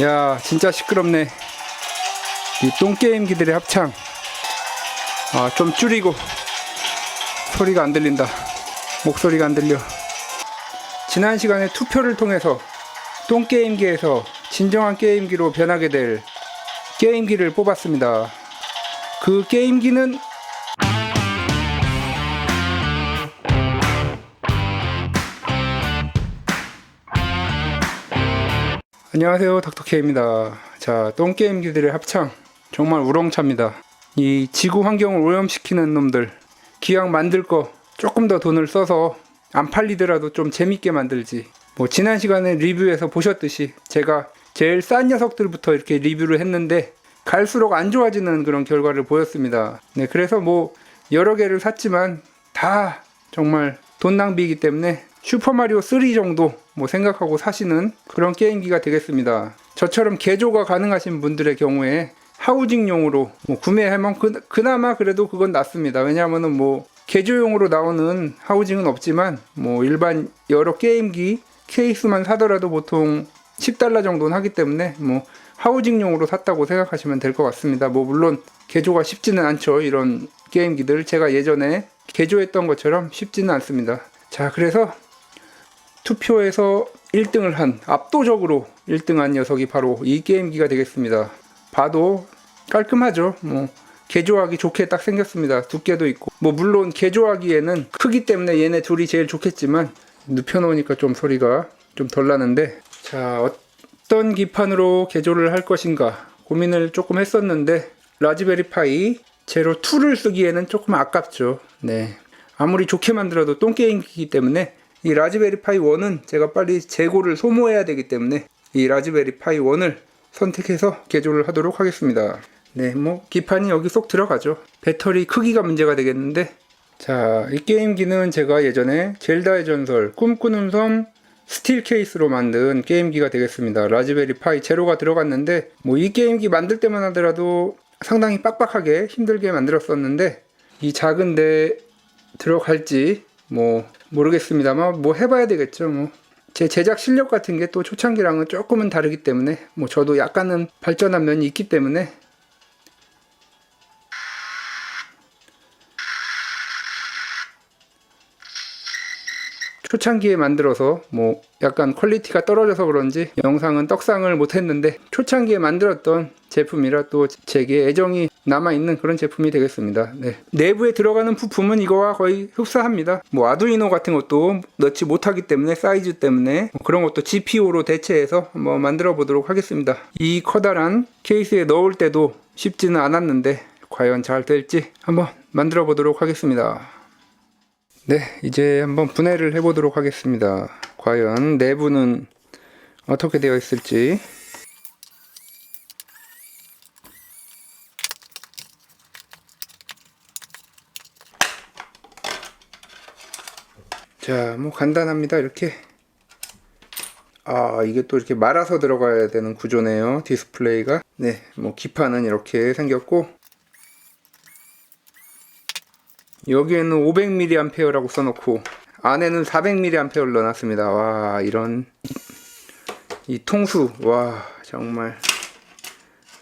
야 진짜 시끄럽네. 이 똥게임기들의 합창. 아 좀 줄이고. 소리가 안 들린다. 목소리가 안 들려. 지난 시간에 투표를 통해서 똥게임기에서 진정한 게임기로 변하게 될 게임기를 뽑았습니다. 그 게임기는 안녕하세요 닥터케입니다. 자 똥게임기들의 합창. 정말 우렁찹니다. 이 지구 환경을 오염시키는 놈들 기왕 만들 거 조금 더 돈을 써서 안 팔리더라도 좀 재밌게 만들지. 뭐 지난 시간에 리뷰에서 보셨듯이 제가 제일 싼 녀석들부터 이렇게 리뷰를 했는데 갈수록 안 좋아지는 그런 결과를 보였습니다. 네 그래서 뭐 여러 개를 샀지만 다 정말 돈 낭비이기 때문에 슈퍼마리오 3 정도 뭐 생각하고 사시는 그런 게임기가 되겠습니다. 저처럼 개조가 가능하신 분들의 경우에 하우징용으로 뭐 구매하면 그, 그나마 그래도 그건 낫습니다. 왜냐하면은 뭐 개조용으로 나오는 하우징은 없지만 뭐 일반 여러 게임기 케이스만 사더라도 보통 10달러 정도는 하기 때문에 뭐 하우징용으로 샀다고 생각하시면 될 것 같습니다. 뭐 물론 개조가 쉽지는 않죠. 이런 게임기들 제가 예전에 개조했던 것처럼 쉽지는 않습니다. 자, 그래서 투표에서 1등을 한 압도적으로 1등한 녀석이 바로 이 게임기가 되겠습니다. 봐도 깔끔하죠. 뭐 개조하기 좋게 딱 생겼습니다. 두께도 있고 뭐 물론 개조하기에는 크기 때문에 얘네 둘이 제일 좋겠지만 눕혀놓으니까 좀 소리가 좀 덜 나는데 자 어떤 기판으로 개조를 할 것인가 고민을 조금 했었는데 라즈베리 파이 제로 2를 쓰기에는 조금 아깝죠. 네 아무리 좋게 만들어도 똥게임기이기 때문에 이 라즈베리 파이 1은 제가 빨리 재고를 소모해야 되기 때문에 이 라즈베리 파이 1을 선택해서 개조를 하도록 하겠습니다. 네, 뭐 기판이 여기 쏙 들어가죠. 배터리 크기가 문제가 되겠는데 자, 이 게임기는 제가 예전에 젤다의 전설, 꿈꾸는 섬 스틸 케이스로 만든 게임기가 되겠습니다. 라즈베리 파이 제로가 들어갔는데 뭐 이 게임기 만들 때만 하더라도 상당히 빡빡하게 힘들게 만들었었는데 이 작은데 들어갈지 뭐 모르겠습니다만 뭐 해봐야 되겠죠 뭐. 제 제작 실력 같은 게 또 초창기랑은 조금은 다르기 때문에 뭐 저도 약간은 발전한 면이 있기 때문에 초창기에 만들어서 뭐 약간 퀄리티가 떨어져서 그런지 영상은 떡상을 못했는데 초창기에 만들었던 제품이라 또 제게 애정이 남아있는 그런 제품이 되겠습니다. 네. 내부에 들어가는 부품은 이거와 거의 흡사합니다. 뭐 아두이노 같은 것도 넣지 못하기 때문에 사이즈 때문에 뭐 그런 것도 GPO로 대체해서 한번 만들어 보도록 하겠습니다. 이 커다란 케이스에 넣을 때도 쉽지는 않았는데 과연 잘 될지 한번 만들어 보도록 하겠습니다. 네, 이제 한번 분해를 해 보도록 하겠습니다. 과연 내부는 어떻게 되어 있을지. 자, 뭐 간단합니다. 이렇게. 아, 이게 또 이렇게 말아서 들어가야 되는 구조네요. 디스플레이가. 네, 뭐 기판은 이렇게 생겼고 여기에는 500mAh라고 써놓고 안에는 400mAh를 넣어놨습니다. 와 이런 이 통수 와 정말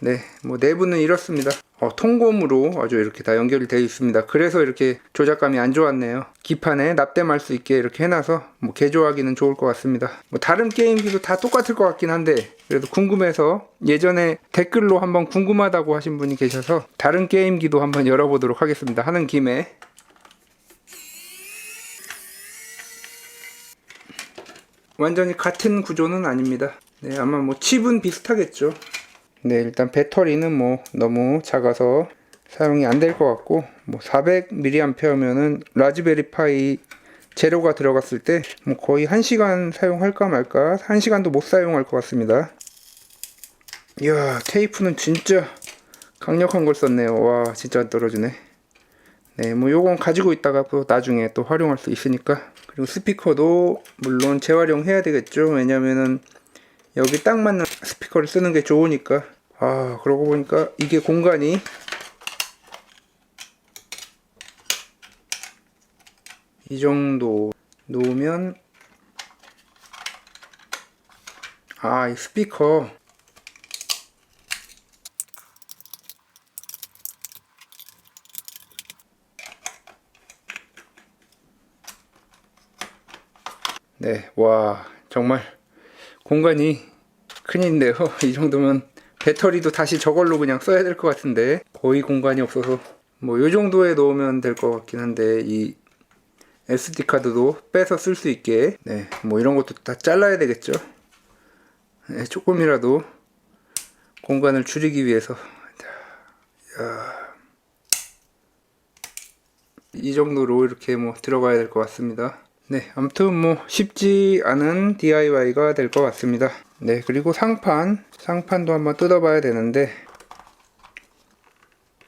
네 뭐 내부는 이렇습니다. 어, 통곰으로 아주 이렇게 다 연결이 되어 있습니다. 그래서 이렇게 조작감이 안 좋았네요. 기판에 납땜할 수 있게 이렇게 해놔서 뭐 개조하기는 좋을 것 같습니다. 뭐 다른 게임기도 다 똑같을 것 같긴 한데 그래도 궁금해서 예전에 댓글로 한번 궁금하다고 하신 분이 계셔서 다른 게임기도 한번 열어보도록 하겠습니다. 하는 김에 완전히 같은 구조는 아닙니다. 네, 아마 뭐 칩은 비슷하겠죠. 네, 일단 배터리는 뭐 너무 작아서 사용이 안 될 것 같고 뭐 400mAh면은 라즈베리 파이 제로가 들어갔을 때 뭐 거의 1시간 사용할까 말까 1시간도 못 사용할 것 같습니다. 이야, 테이프는 진짜 강력한 걸 썼네요. 와, 진짜 안 떨어지네. 네, 뭐 요건 가지고 있다가 또 나중에 또 활용할 수 있으니까. 그리고 스피커도 물론 재활용해야 되겠죠. 왜냐면은 여기 딱 맞는 스피커를 쓰는 게 좋으니까. 아 그러고 보니까 이게 공간이 이 정도 놓으면 아 이 스피커. 네, 와, 정말 공간이 큰인데요. 이 정도면 배터리도 다시 저걸로 그냥 써야 될 것 같은데 거의 공간이 없어서 뭐요 정도에 넣으면 될 것 같긴 한데 이 SD 카드도 빼서 쓸 수 있게 네, 뭐 이런 것도 다 잘라야 되겠죠. 네, 조금이라도 공간을 줄이기 위해서 자, 야. 이 정도로 이렇게 뭐 들어가야 될 것 같습니다. 네, 아무튼 뭐 쉽지 않은 DIY가 될 것 같습니다. 네, 그리고 상판, 상판도 한번 뜯어봐야 되는데,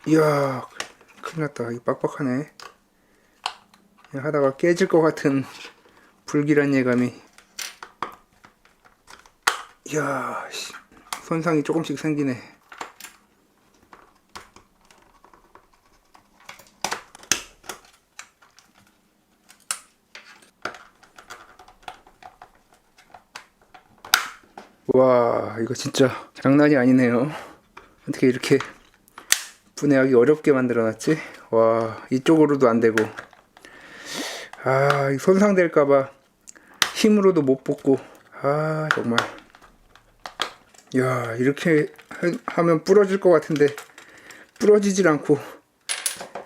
이야, 큰일 났다. 이 빡빡하네. 하다가 깨질 것 같은 불길한 예감이. 이야, 씨, 손상이 조금씩 생기네. 와 이거 진짜 장난이 아니네요. 어떻게 이렇게 분해하기 어렵게 만들어놨지? 와 이쪽으로도 안되고. 아 손상될까봐 힘으로도 못 뽑고. 아 정말. 야 이렇게 하- 하면 부러질 것 같은데 부러지질 않고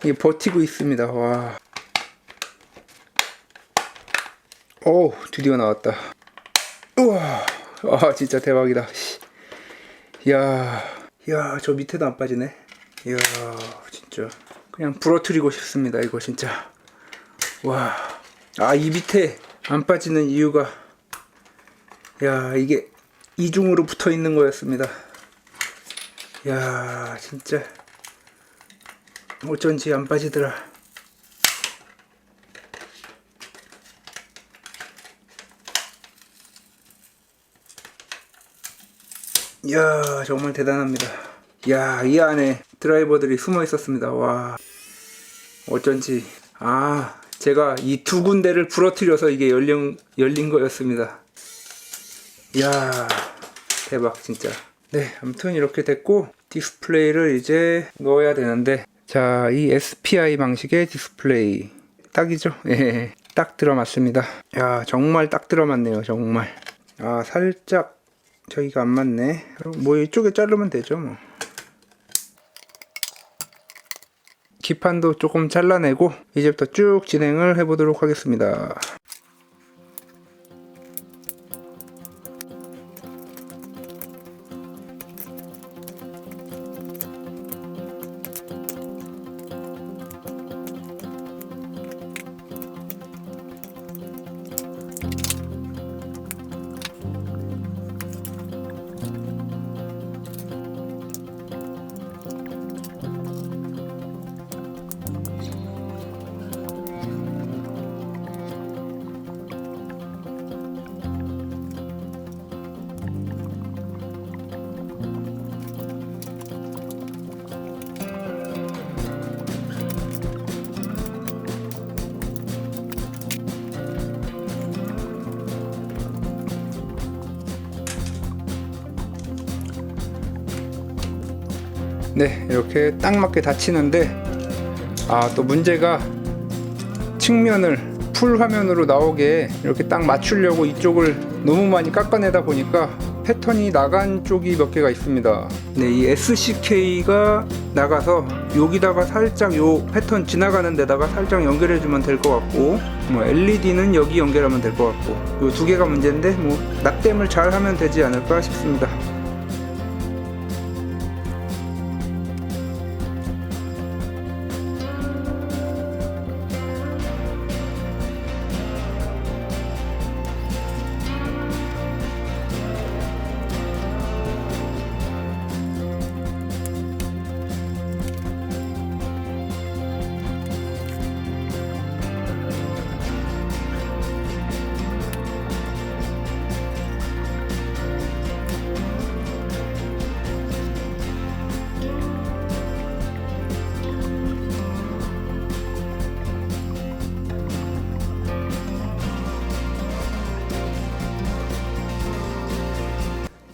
이게 버티고 있습니다. 와. 오 드디어 나왔다 아 진짜 대박이다. 씨. 이야 이야 저 밑에도 안 빠지네. 이야 진짜. 그냥 부러뜨리고 싶습니다 이거 진짜. 와아 이 밑에 안 빠지는 이유가 야 이게 이중으로 붙어 있는 거였습니다. 야 진짜. 어쩐지 안 빠지더라 이야 정말 대단합니다. 이야 이 안에 드라이버들이 숨어 있었습니다. 와 어쩐지 아 제가 이 두 군데를 부러뜨려서 이게 열린 열린 거였습니다. 이야 대박 진짜. 네 아무튼 이렇게 됐고 디스플레이를 이제 넣어야 되는데 자 이 SPI 방식의 디스플레이 딱이죠? 예, 딱 들어맞습니다. 야 정말 딱 들어맞네요 정말. 아 살짝 저기가 안 맞네. 뭐 이쪽에 자르면 되죠, 뭐. 기판도 조금 잘라내고 이제부터 쭉 진행을 해보도록 하겠습니다. 네, 이렇게 딱 맞게 닫히는데 아, 또 문제가 측면을 풀 화면으로 나오게 이렇게 딱 맞추려고 이쪽을 너무 많이 깎아내다 보니까 패턴이 나간 쪽이 몇 개가 있습니다. 네, 이 SCK가 나가서 여기다가 살짝 요 패턴 지나가는 데다가 살짝 연결해 주면 될 것 같고 뭐 LED는 여기 연결하면 될 것 같고 요 두 개가 문제인데 뭐 낙댐을 잘 하면 되지 않을까 싶습니다.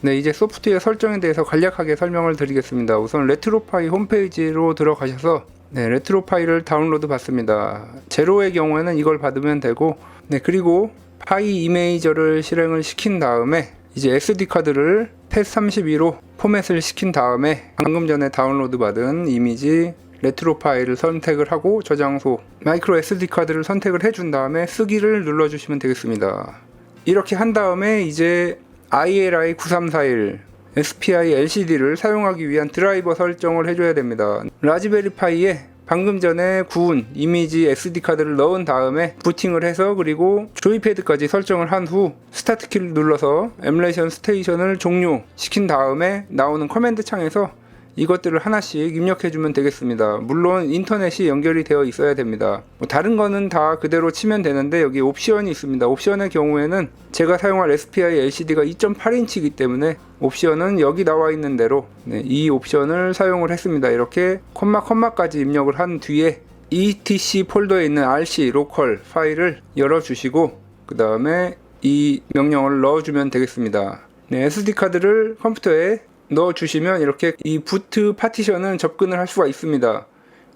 네, 이제 소프트웨어 설정에 대해서 간략하게 설명을 드리겠습니다. 우선 레트로파이 홈페이지로 들어가셔서 네, 레트로 파일을 다운로드 받습니다. 제로의 경우에는 이걸 받으면 되고, 네, 그리고 파이 이메이저를 실행을 시킨 다음에 이제 SD 카드를 PET32로 포맷을 시킨 다음에 방금 전에 다운로드 받은 이미지 레트로 파일을 선택을 하고 저장소 마이크로 SD 카드를 선택을 해준 다음에 쓰기를 눌러주시면 되겠습니다. 이렇게 한 다음에 이제 ILI 9341 SPI LCD를 사용하기 위한 드라이버 설정을 해줘야 됩니다. 라즈베리 파이에 방금 전에 구운 이미지 SD 카드를 넣은 다음에 부팅을 해서 그리고 조이패드까지 설정을 한 후 스타트 키를 눌러서 에뮬레이션 스테이션을 종료시킨 다음에 나오는 커맨드 창에서 이것들을 하나씩 입력해 주면 되겠습니다. 물론 인터넷이 연결이 되어 있어야 됩니다. 뭐 다른 거는 다 그대로 치면 되는데 여기 옵션이 있습니다. 옵션의 경우에는 제가 사용할 SPI LCD가 2.8인치이기 때문에 옵션은 여기 나와 있는 대로 네, 이 옵션을 사용을 했습니다. 이렇게 콤마 콤마까지 입력을 한 뒤에 ETC 폴더에 있는 RC 로컬 파일을 열어 주시고 그 다음에 이 명령을 넣어주면 되겠습니다. 네, SD 카드를 컴퓨터에 넣어주시면 이렇게 이 부트 파티션은 접근을 할 수가 있습니다.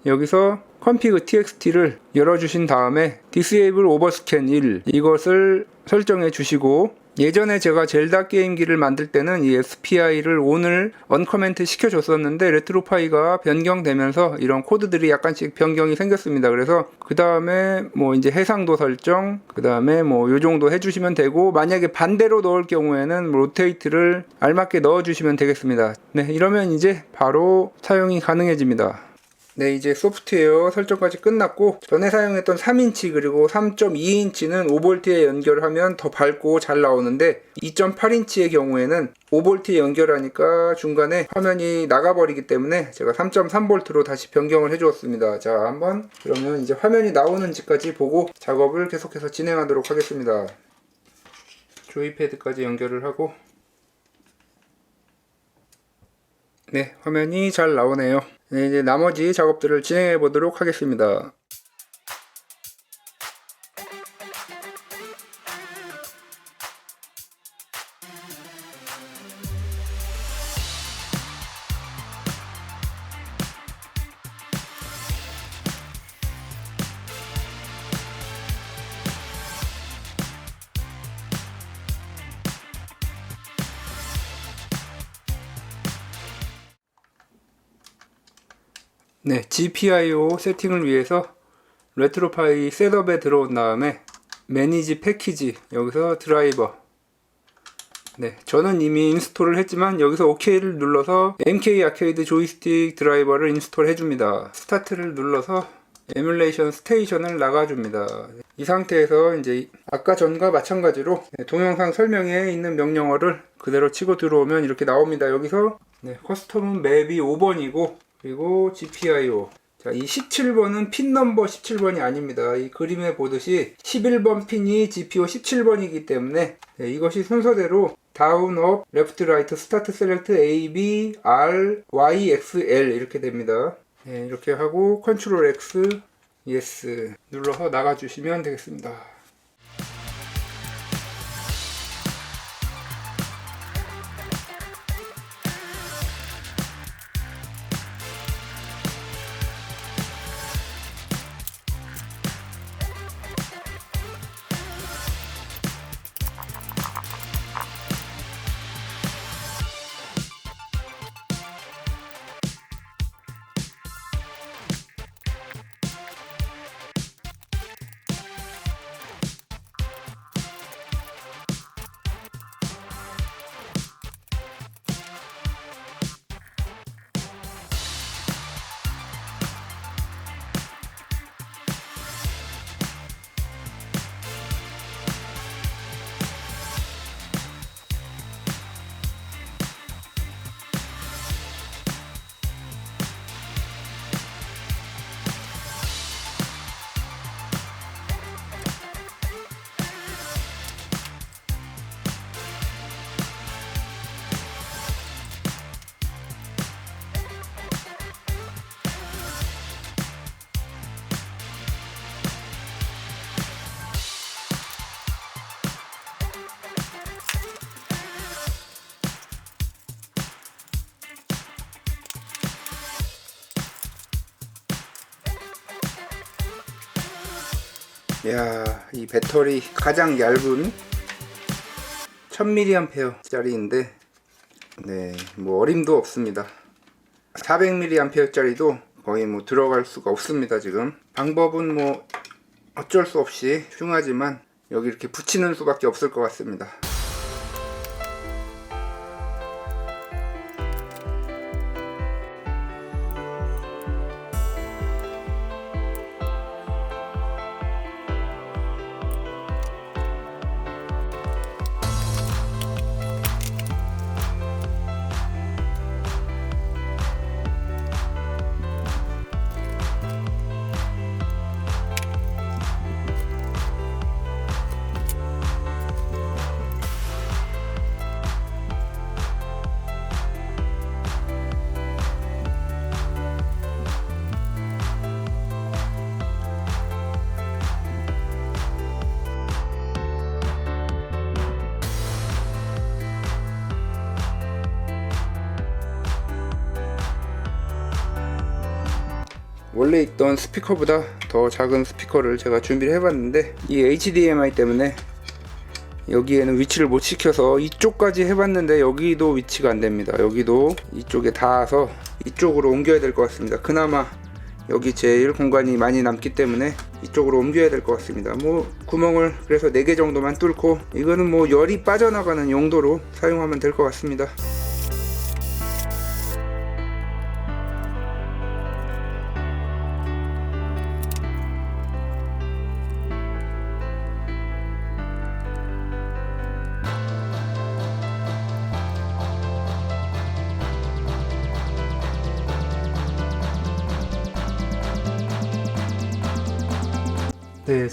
여기서 config txt를 열어주신 다음에 disable overscan 1 이것을 설정해 주시고 예전에 제가 젤다 게임기를 만들 때는 이 SPI를 오늘 언커멘트 시켜줬었는데 레트로파이가 변경되면서 이런 코드들이 약간씩 변경이 생겼습니다. 그래서 그 다음에 뭐 이제 해상도 설정, 그 다음에 뭐 요 정도 해주시면 되고 만약에 반대로 넣을 경우에는 로테이트를 알맞게 넣어주시면 되겠습니다. 네, 이러면 이제 바로 사용이 가능해집니다. 네, 이제 소프트웨어 설정까지 끝났고 전에 사용했던 3인치 그리고 3.2인치는 5V에 연결하면 더 밝고 잘 나오는데 2.8인치의 경우에는 5V에 연결하니까 중간에 화면이 나가버리기 때문에 제가 3.3V로 다시 변경을 해주었습니다. 자, 한번 그러면 이제 화면이 나오는지까지 보고 작업을 계속해서 진행하도록 하겠습니다. 조이패드까지 연결을 하고 네, 화면이 잘 나오네요. 네, 이제 나머지 작업들을 진행해 보도록 하겠습니다. GPIO 세팅을 위해서 레트로파이 셋업에 들어온 다음에 매니지 패키지 여기서 드라이버 네, 저는 이미 인스톨을 했지만 여기서 OK를 눌러서 MK 아케이드 조이스틱 드라이버를 인스톨 해줍니다. 스타트를 눌러서 에뮬레이션 스테이션을 나가줍니다. 이 상태에서 이제 아까 전과 마찬가지로 네, 동영상 설명에 있는 명령어를 그대로 치고 들어오면 이렇게 나옵니다. 여기서 네, 커스텀은 맵이 5번이고 그리고 GPIO 자, 이 17번은 핀 넘버 17번이 아닙니다. 이 그림에 보듯이 11번 핀이 GPO 17번이기 때문에 네, 이것이 순서대로 다운, 업, 레프트, 라이트, 스타트, 셀렉트, A, B, R, Y, X, L 이렇게 됩니다. 네, 이렇게 하고 컨트롤 X, yes 눌러서 나가주시면 되겠습니다. 이야, 이 배터리 가장 얇은 1000mAh짜리인데, 네, 뭐 어림도 없습니다. 400mAh짜리도 거의 뭐 들어갈 수가 없습니다, 지금. 방법은 뭐 어쩔 수 없이 흉하지만 여기 이렇게 붙이는 수밖에 없을 것 같습니다. 원래 있던 스피커보다 더 작은 스피커를 제가 준비를 해봤는데 이 HDMI 때문에 여기에는 위치를 못 시켜서 이쪽까지 해봤는데 여기도 위치가 안 됩니다. 여기도 이쪽에 닿아서 이쪽으로 옮겨야 될 것 같습니다. 그나마 여기 제일 공간이 많이 남기 때문에 이쪽으로 옮겨야 될 것 같습니다. 뭐 구멍을 그래서 4개 정도만 뚫고 이거는 뭐 열이 빠져나가는 용도로 사용하면 될 것 같습니다.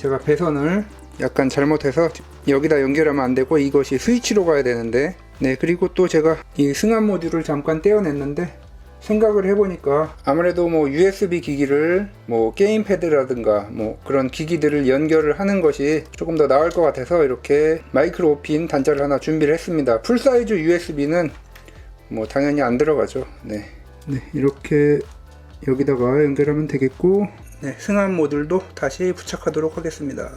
제가 배선을 약간 잘못해서 여기다 연결하면 안 되고 이것이 스위치로 가야 되는데 네, 그리고 또 제가 이 승합 모듈을 잠깐 떼어냈는데 생각을 해보니까 아무래도 뭐 USB 기기를 뭐 게임패드라든가 뭐 그런 기기들을 연결을 하는 것이 조금 더 나을 것 같아서 이렇게 마이크로 오핀 단자를 하나 준비를 했습니다. 풀사이즈 USB는 뭐 당연히 안 들어가죠. 네. 네, 이렇게 여기다가 연결하면 되겠고 네, 승합 모듈도 다시 부착하도록 하겠습니다.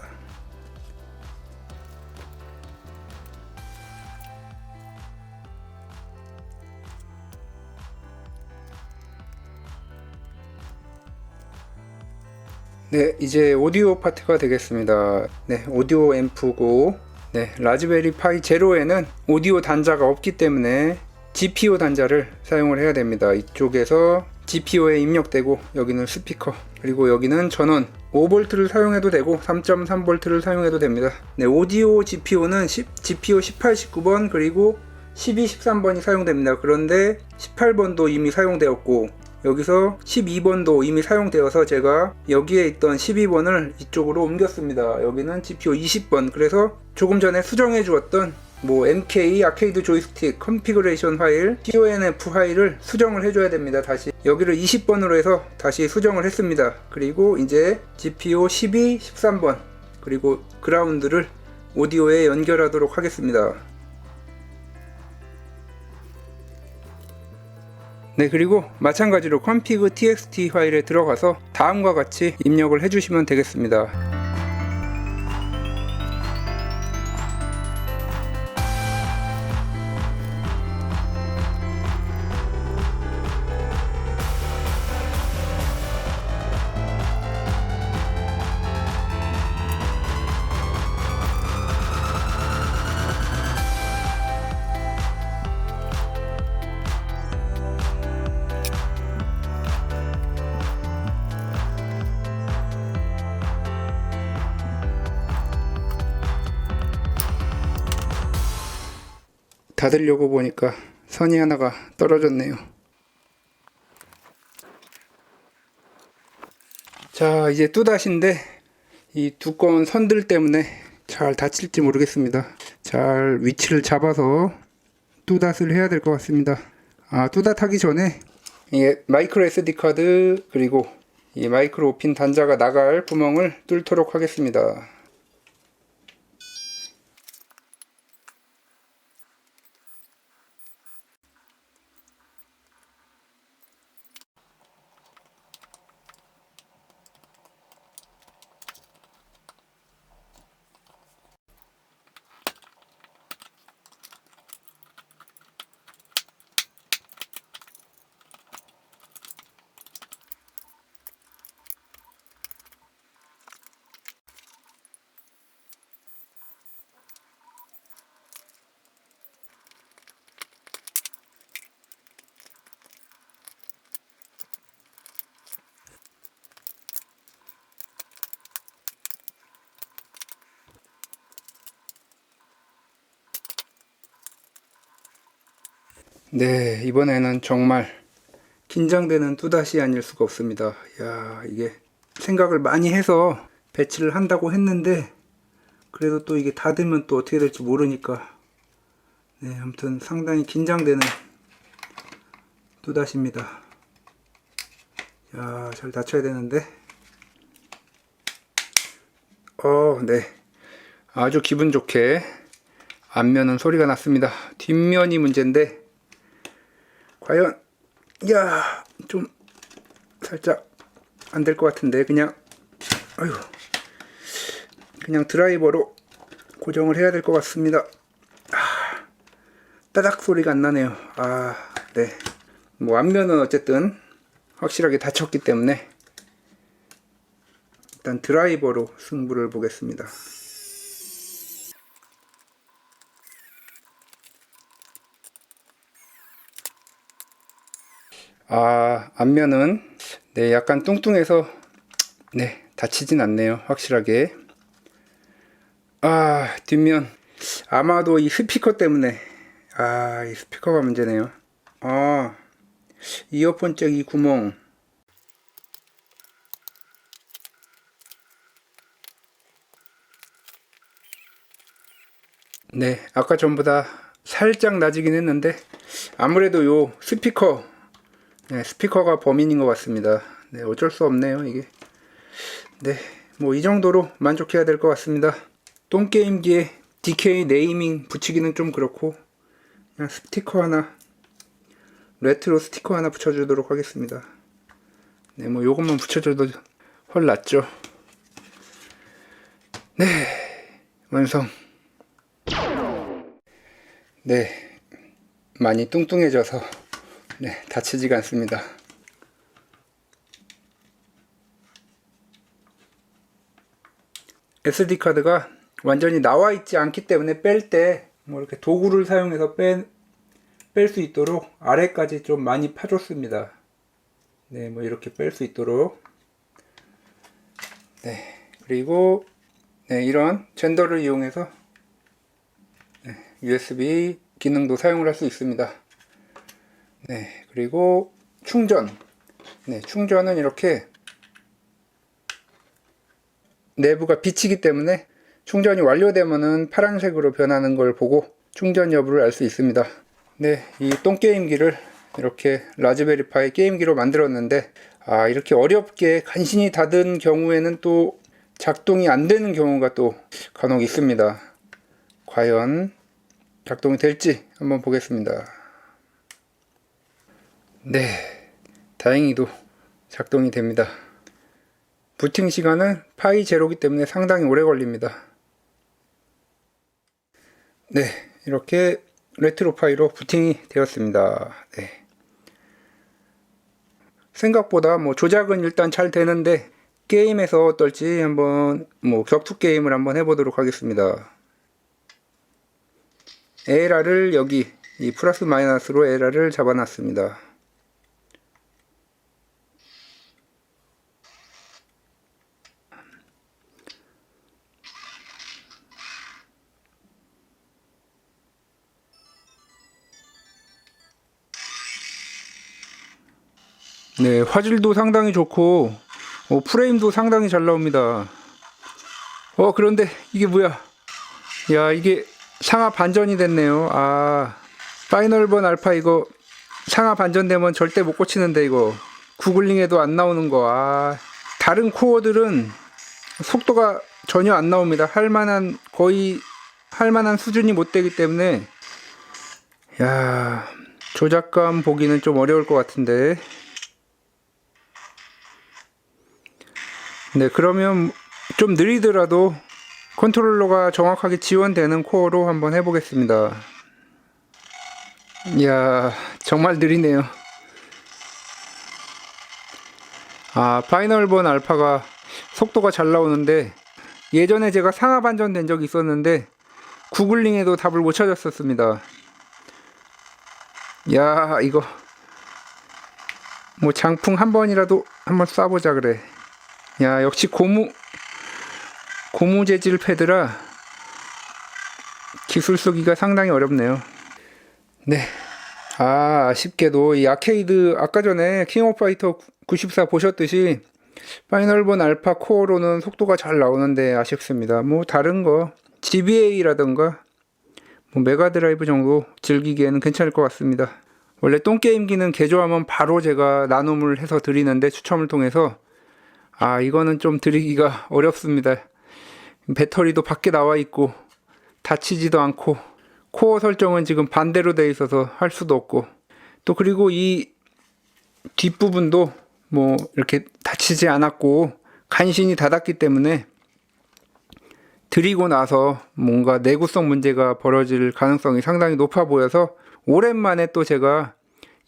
네, 이제 오디오 파트가 되겠습니다. 네, 오디오 앰프고, 네, 라즈베리 파이 제로에는 오디오 단자가 없기 때문에 GPO 단자를 사용을 해야 됩니다. 이쪽에서 GPO에 입력되고 여기는 스피커 그리고 여기는 전원 5V를 사용해도 되고 3.3V를 사용해도 됩니다. 네, 오디오 GPO는 10, GPO 18, 19번 그리고 12, 13번이 사용됩니다. 그런데 18번도 이미 사용되었고 여기서 12번도 이미 사용되어서 제가 여기에 있던 12번을 이쪽으로 옮겼습니다. 여기는 GPO 20번 그래서 조금 전에 수정해 주었던 뭐 MK 아케이드 조이스틱 컨피그레이션 파일 TONF 파일을 수정을 해줘야 됩니다. 다시 여기를 20번으로 해서 다시 수정을 했습니다. 그리고 이제 GPO 12, 13번 그리고 그라운드를 오디오에 연결하도록 하겠습니다. 네 그리고 마찬가지로 config txt 파일에 들어가서 다음과 같이 입력을 해주시면 되겠습니다. 닫으려고 보니까 선이 하나가 떨어졌네요. 자, 이제 뚜다시인데 이 두꺼운 선들 때문에 잘 닫힐지 모르겠습니다. 잘 위치를 잡아서 뚜닷을 해야 될 것 같습니다. 아, 뚜닷 하기 전에 이 마이크로 SD 카드 그리고 이 마이크로 핀 단자가 나갈 구멍을 뚫도록 하겠습니다. 네, 이번에는 정말 긴장되는 뚜다시 아닐 수가 없습니다. 야, 이게 생각을 많이 해서 배치를 한다고 했는데 그래도 또 이게 닫으면 또 어떻게 될지 모르니까 네, 아무튼 상당히 긴장되는 뚜다시입니다. 야, 잘 닫혀야 되는데. 어, 네. 아주 기분 좋게 앞면은 소리가 났습니다. 뒷면이 문제인데 과연 야, 좀 살짝 안 될 것 같은데 그냥 아유. 그냥 드라이버로 고정을 해야 될 것 같습니다. 아, 따닥 소리가 안 나네요. 아, 네. 뭐 앞면은 어쨌든 확실하게 닫혔기 때문에 일단 드라이버로 승부를 보겠습니다. 아, 앞면은 네, 약간 뚱뚱해서 네, 다치진 않네요. 확실하게. 아, 뒷면 아마도 이 스피커 때문에 아, 이 스피커가 문제네요. 아, 이어폰 잭 이 구멍. 네, 아까 전보다 살짝 낮이긴 했는데 아무래도 요 스피커 네, 스피커가 범인인 것 같습니다. 네, 어쩔 수 없네요, 이게. 네, 뭐 이 정도로 만족해야 될 것 같습니다. 똥게임기에 DK 네이밍 붙이기는 좀 그렇고 그냥 스티커 하나 레트로 스티커 하나 붙여주도록 하겠습니다. 네, 뭐 요것만 붙여줘도 헐 낫죠. 네, 완성. 네, 많이 뚱뚱해져서 네, 다치지가 않습니다. SD 카드가 완전히 나와 있지 않기 때문에 뺄 때 뭐 이렇게 도구를 사용해서 뺄 수 있도록 아래까지 좀 많이 파줬습니다. 네, 뭐 이렇게 뺄 수 있도록. 네, 그리고 네, 이런 젠더를 이용해서 네, USB 기능도 사용을 할 수 있습니다. 네, 그리고 충전. 네, 충전은 이렇게 내부가 빛이기 때문에 충전이 완료되면은 파란색으로 변하는 걸 보고 충전 여부를 알 수 있습니다. 네, 이 똥게임기를 이렇게 라즈베리파이 게임기로 만들었는데 아, 이렇게 어렵게 간신히 닫은 경우에는 또 작동이 안 되는 경우가 또 간혹 있습니다. 과연 작동이 될지 한번 보겠습니다. 네, 다행히도 작동이 됩니다. 부팅 시간은 파이 제로기 때문에 상당히 오래 걸립니다. 네, 이렇게 레트로 파이로 부팅이 되었습니다. 네. 생각보다 뭐 조작은 일단 잘 되는데 게임에서 어떨지 한번 뭐 격투 게임을 한번 해보도록 하겠습니다. 에라를 여기 이 플러스 마이너스로 에라를 잡아놨습니다. 네, 화질도 상당히 좋고 어, 프레임도 상당히 잘 나옵니다. 어, 그런데 이게 뭐야? 야, 이게 상하 반전이 됐네요. 아, 파이널번 알파 이거 상하 반전되면 절대 못 고치는데 이거 구글링에도 안 나오는 거. 아, 다른 코어들은 속도가 전혀 안 나옵니다. 할 만한 거의 할 만한 수준이 못 되기 때문에 야, 조작감 보기는 좀 어려울 것 같은데. 네, 그러면 좀 느리더라도 컨트롤러가 정확하게 지원되는 코어로 한번 해보겠습니다. 이야, 정말 느리네요. 아, 파이널본 알파가 속도가 잘 나오는데 예전에 제가 상하 반전 된 적이 있었는데 구글링에도 답을 못 찾았었습니다. 야, 이거 뭐 장풍 한 번이라도 한번 쏴보자 그래. 야 역시 고무 고무 재질 패드라 기술 쓰기가 상당히 어렵네요. 네 아, 아쉽게도 이 아케이드 아까 전에 킹 오브 파이터 94 보셨듯이 파이널본 알파 코어로는 속도가 잘 나오는데 아쉽습니다. 뭐 다른 거 GBA라던가 뭐 메가드라이브 정도 즐기기에는 괜찮을 것 같습니다. 원래 똥게임기는 개조하면 바로 제가 나눔을 해서 드리는데 추첨을 통해서 아 이거는 좀 드리기가 어렵습니다. 배터리도 밖에 나와 있고 닫히지도 않고 코어 설정은 지금 반대로 돼 있어서 할 수도 없고 또 그리고 이 뒷부분도 뭐 이렇게 닫히지 않았고 간신히 닫았기 때문에 드리고 나서 뭔가 내구성 문제가 벌어질 가능성이 상당히 높아 보여서 오랜만에 또 제가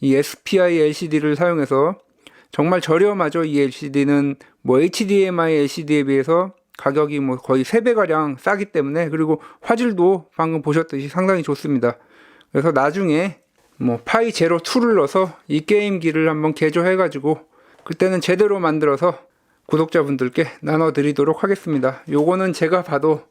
이 SPI LCD를 사용해서 정말 저렴하죠. 이 LCD는 뭐 HDMI LCD에 비해서 가격이 뭐 거의 3배가량 싸기 때문에 그리고 화질도 방금 보셨듯이 상당히 좋습니다. 그래서 나중에 뭐 파이 제로 2를 넣어서 이 게임기를 한번 개조해 가지고 그때는 제대로 만들어서 구독자분들께 나눠 드리도록 하겠습니다. 요거는 제가 봐도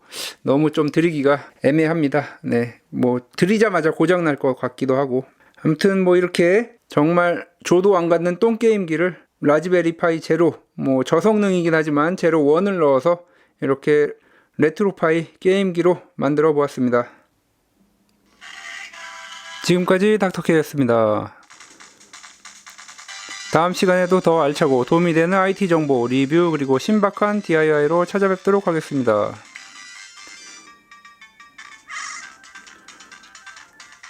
너무 좀 드리기가 애매합니다. 네. 뭐 드리자마자 고장 날 것 같기도 하고. 아무튼 뭐 이렇게 정말 조도 안 갖는 똥게임기를 라즈베리 파이 제로 뭐 저성능이긴 하지만 제로 1을 넣어서 이렇게 레트로파이 게임기로 만들어 보았습니다. 지금까지 닥터케였습니다. 다음 시간에도 더 알차고 도움이 되는 IT 정보, 리뷰, 그리고 신박한 DIY로 찾아뵙도록 하겠습니다.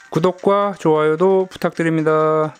구독과 좋아요도 부탁드립니다.